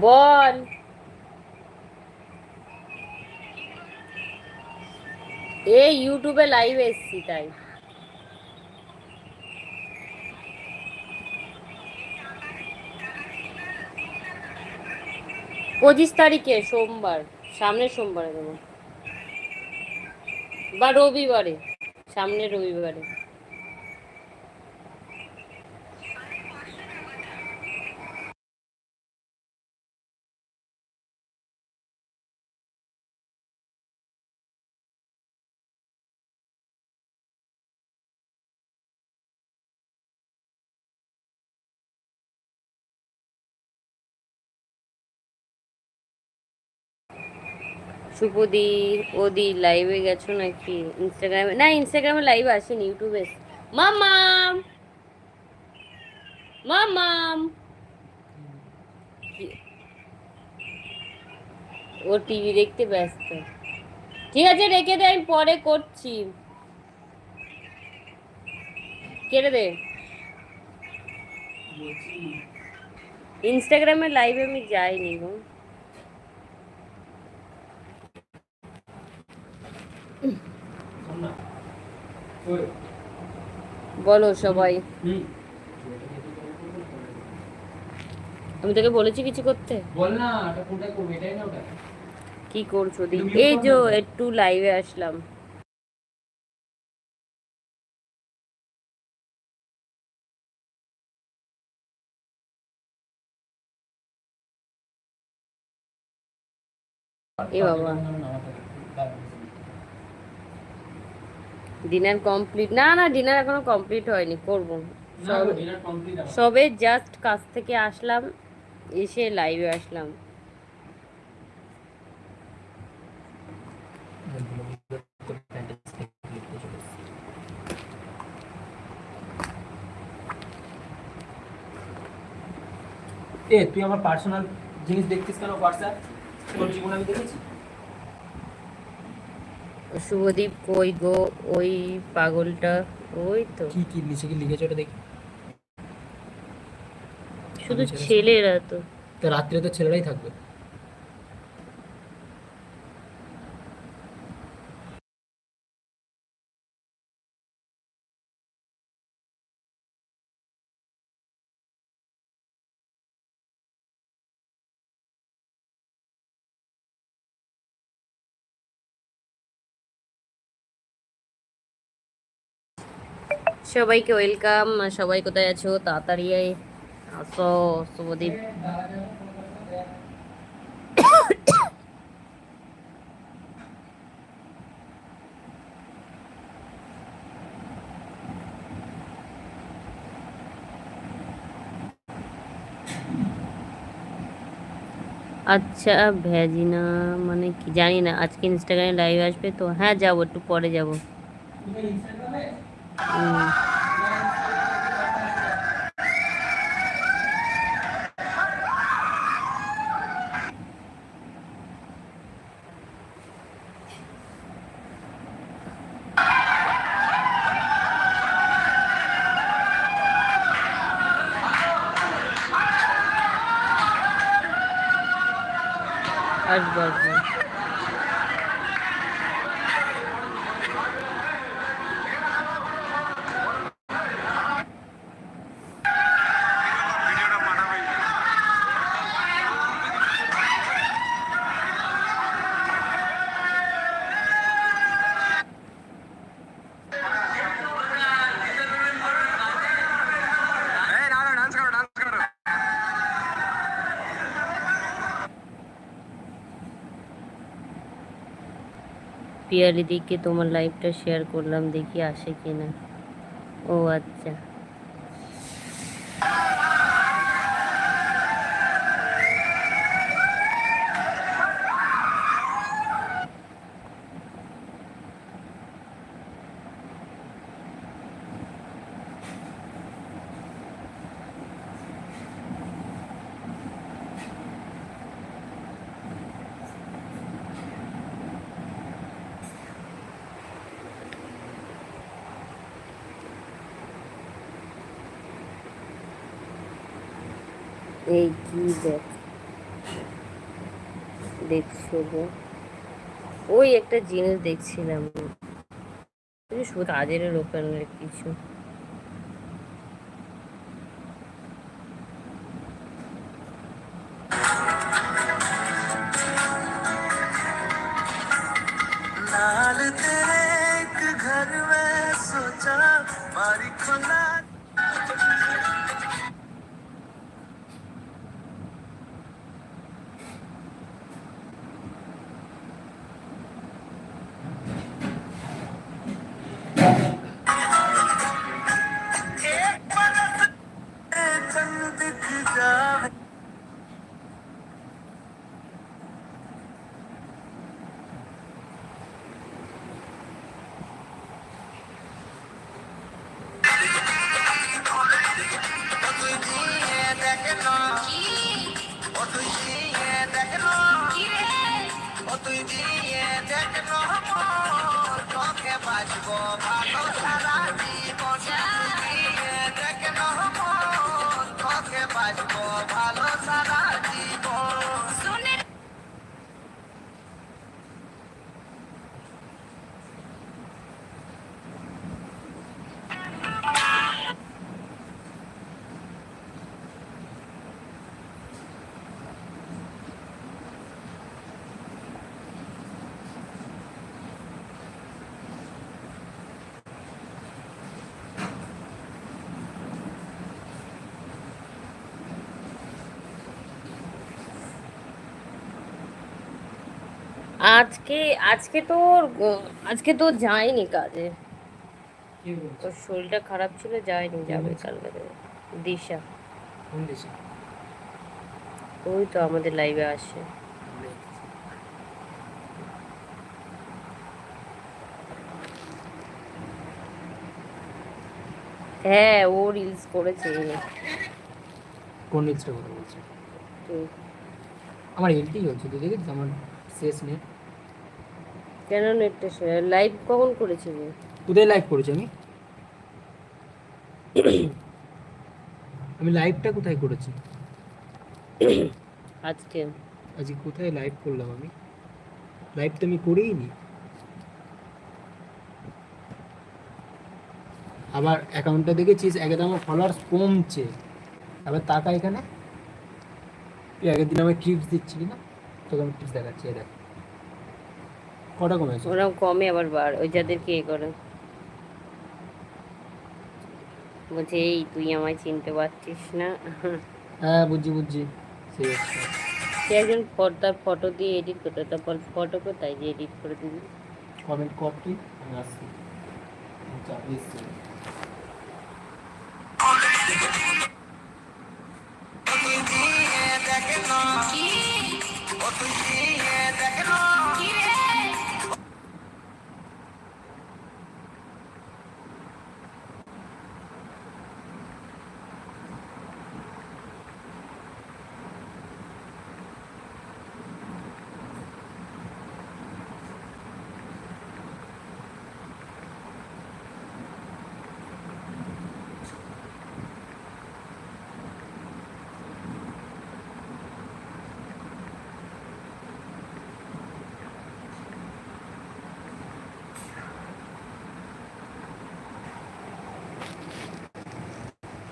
বল। এই ইউটিউবে লাইভ এসছি তাই। পঁচিশ তারিখে সোমবার, সামনের সোমবারে দেবো। বা রবিবারে, সামনের রবিবারে। শুভদি ওদি লাইভে গেছো নাকি? ইনস্টাগ্রামে না ইনস্টাগ্রামে লাইভ আসেনি ইউটিউবে মামাম মামাম ও টিভি দেখতে ব্যস্ত। ঠিক আছে রেখে দে আমি পরে করছি। কেটে দে। ইনস্টাগ্রামে লাইভে আমি যাইনি গো। বলো সবাই। আমি তোকে বলেছি কিছু করতে? বল না কোনটা করবে এটাই না ওটা? কি করছ দি এই যে। একটু লাইভে আসলাম। এ বাবা। ডিনার কমপ্লিট না না ডিনার এখনও কমপ্লিট হয়নি করব। সবে জাস্ট কাজ থেকে আসলাম এসে লাইভে আসলাম। এ তুই আমার পার্সোনাল জিনিস দেখছিস কেন হোয়াটসঅ্যাপ তোর জীবন আমি দেখেছি? শুভদীপ কই গো? ওই পাগলটা ওই তো। কি কি নিচে কি লিখেছে ওটা দেখি। শুধু ছেলেরা তো। তো রাত্রে তো ছেলেরাই থাকবে। সবাইকে ওয়েলকাম সবাই কোথায় আছো তাড়াতাড়ি আসো শুভদীপ আচ্ছা ভ্যাজিনা মানে কি জানি না আজকে ইনস্টাগ্রামে লাইভ আসবে তো হ্যাঁ যাব একটু পরে যাব হুম। আসব আসব পিয়ালি দিকে তোমার লাইভটা শেয়ার করলাম দেখি আসে কিনা। ও আচ্ছা। এই কি দেখ দেখছ গো? ওই একটা জিনিস দেখছিলাম। শুধু আজের ওখানে কিছু। ভালো আজকে আজকে তো আজকে তো যায়নি কাজে। ওর শরীরটা খারাপ ছিল যায়নি যাবে কালকে। দিশা। ওই তো আমাদের লাইভে আসে। হ্যাঁ ও রিলস করেছে কোন রিলসটা কথা বলছে? তো আমার এলটি হচ্ছে তুই দেখেছিস? আমার শেষ নেট কেন নেটটা লাইভ কখন করেছিলি কোথায় লাইভ করেছি আমি? আমি লাইভটা কোথায় করেছি? আজকে। আজকে কোথায় লাইভ করলাম আমি? লাইভ তো আমি করেই নি। আবার অ্যাকাউন্টটা দেখেছিস? একদম আমার ফলোয়ার্স কমছে। আবার তাকা এখানে? তুই আগের দিন আমায় টিপস দিচ্ছিলি না? তোকে আমি টিপস দেখাচ্ছি দেখ। কটা কমেছে? ওরাও কমে আবার বার ওই যাদেরকে এ করে। বলছে এই তুই আমায় চিনতে পারছিস না। হ্যাঁ বুঝি বুঝি ঠিক আছে সে একজন ফটো তার ফটো দিয়ে এডিট করতে তারপর ফটো কোথায় যে এডিট করে দিবি? কমেন্ট কর তুই আমি আসছি।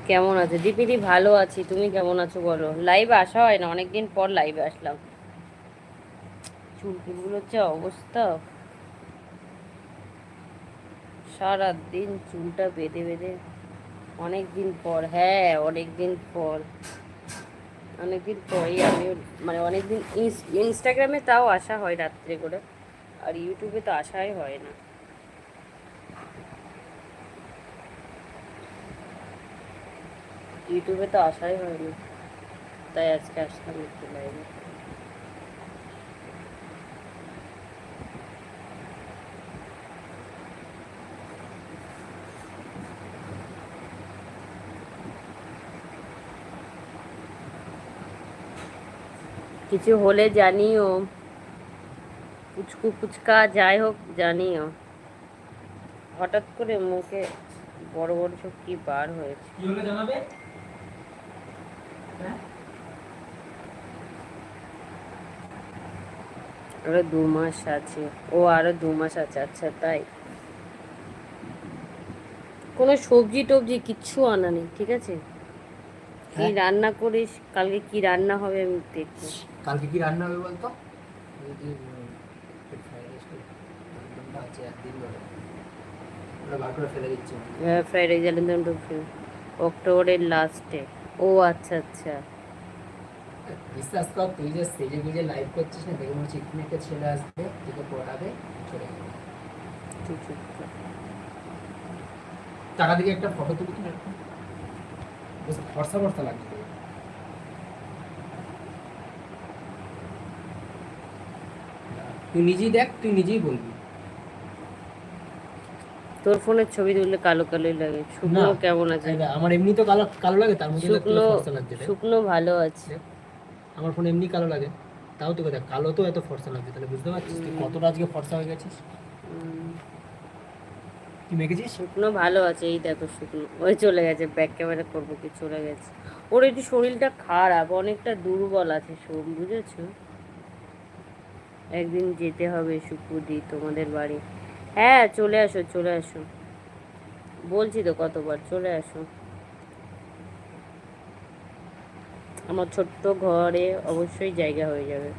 কেমন আছে? দীপিদি ভালো আছি, তুমি কেমন আছো বলো? লাইভে আসা হয় না? অনেকদিন পর লাইভে আসলাম। চুলগুলোর যে অবস্থা। সারাদিন চুলটা বেঁধে বেঁধে। অনেক দিন পর হ্যাঁ অনেক দিন পর। অনেকদিন পরই আমি মানে অনেকদিন ইনস্টাগ্রামে তাও আসা হয় রাত্রে করে। আর ইউটিউবে তো আসাই হয় না। ইউটিউবে তো আসাই হয়নি। তাই আজকে আসলাম একটু লাইভে কিছু হলে জানিও। পুচকু ফুচকা যাই হোক, জানিও। হঠাৎ করে মুখে বড় বড় সব কি বার হয়েছে। হ্যাঁ আরও দু মাস আছে। ও আরও দু মাস আছে আচ্ছা তাই? কোনো সবজি টবজি কিচ্ছু আনা নেই ঠিক আছে? কি হ্যাঁ। রান্না করিস? কালকে কি রান্না হবে আমি দেখব। কালকে কি রান্না হবে বলতো? ফ্রাইড রাইস দিচ্ছি ফ্রাইড রাইস অক্টোবরের লাস্টে ও আচ্ছা আচ্ছা। বিশ্বাস কর তুই যে সেজে গুজে লাইভ করছিস না দেখে মনে হচ্ছে এখানে একটা ছেলে আসবে তোকে পড়াবে চলে যাবে। টাকা দিকে একটা ফটো তুলি কিনা ফর্সা ফর্সা লাগছে তুই নিজেই দেখ তুই নিজেই বলবি। তোর ফোনের ছবি তুললে কালো কালোই লাগে। শুকনো কেমন আছে? আমার এমনি তো কালো কালো লাগে তার মধ্যে শুকনো শুকনো ভালো আছে। আমার ফোন এমনি কালো লাগে তাও তোকে দেখ কালো তো এত ফর্সা লাগছে তাহলে বুঝতে পারছিস তুই কতটা আজকে ফর্সা হয়ে গেছিস? তুই মেখেছিস? শুকনো ভালো আছে এই দেখো শুকনো। ওই চলে গেছে ব্যাক ক্যামেরা করব কি চলে গেছে। ওর একটু শরীরটা খারাপ অনেকটা দুর্বল আছে সোম বুঝেছ? একদিন যেতে হবে শুকুদি তোমাদের বাড়ি। হ্যাঁ চলে আসো চলে আসো। বলছি তো কতবার, চলে আসো। আমার ছোট্ট ঘরে অবশ্যই জায়গা হয়ে যাবে।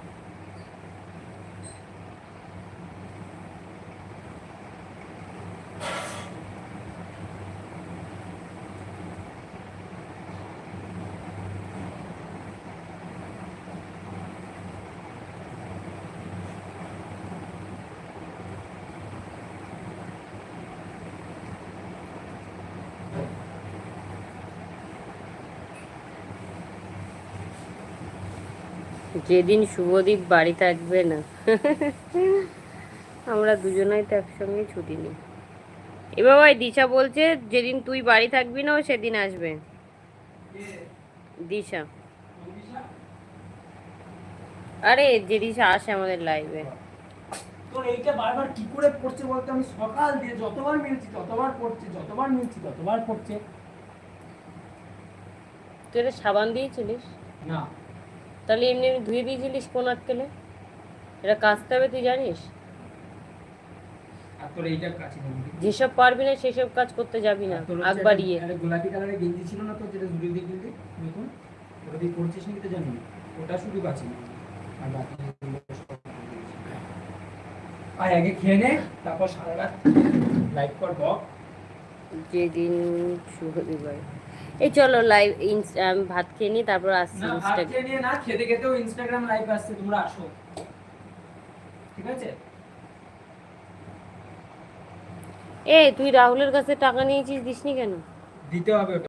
যেদিন শুভদীপ বাড়ি থাকবে না। আমরা দুজনাই তো একসঙ্গে ছুটি নিই। এবার ভাই দিশা বলছে যেদিন তুই বাড়ি থাকবি না ও সেদিন আসবে। দিশা। আরে যে দিশা আসে আমাদের লাইভে তোর এইটা বারবার কি করে পড়ছে বলতো? আমি সকাল দিয়ে যতবার মিলছি ততবার পড়ছে যতবার মিলছি ততবার পড়ছে। তুই এটা সাবান দিয়েছিলিস? না। তাহলে এমনি এমনি ধুয়ে দিয়েছিলিস কোন আটকেলে? এটা কাচতে হবে তুই জানিস? যেসব পারবি না সেসব কাজ করতে যাবি না আগ বাড়িয়ে। গোলাপি কালারের গেঞ্জি ছিল না তো যেটা দিয়ে নতুন? ওটা দিয়ে নাকি তো জানি ওটা শুধু কাছে আর বাকি আগে খেয়ে নে তারপর সারা রাত লাইভ কর বক। যেদিন শুভদীপ বাড়ি এই চলো লাইভ আমি ভাত খেয়ে নিই তারপর আসছি ইনস্টাগ্রাম না খেতে খেতেও ইনস্টাগ্রাম লাইভ আসছে তোমরা আসো। ঠিক আছে? এ তুই রাহুলের কাছে টাকা নিয়েছিস দিসনি কেন? দিতে হবে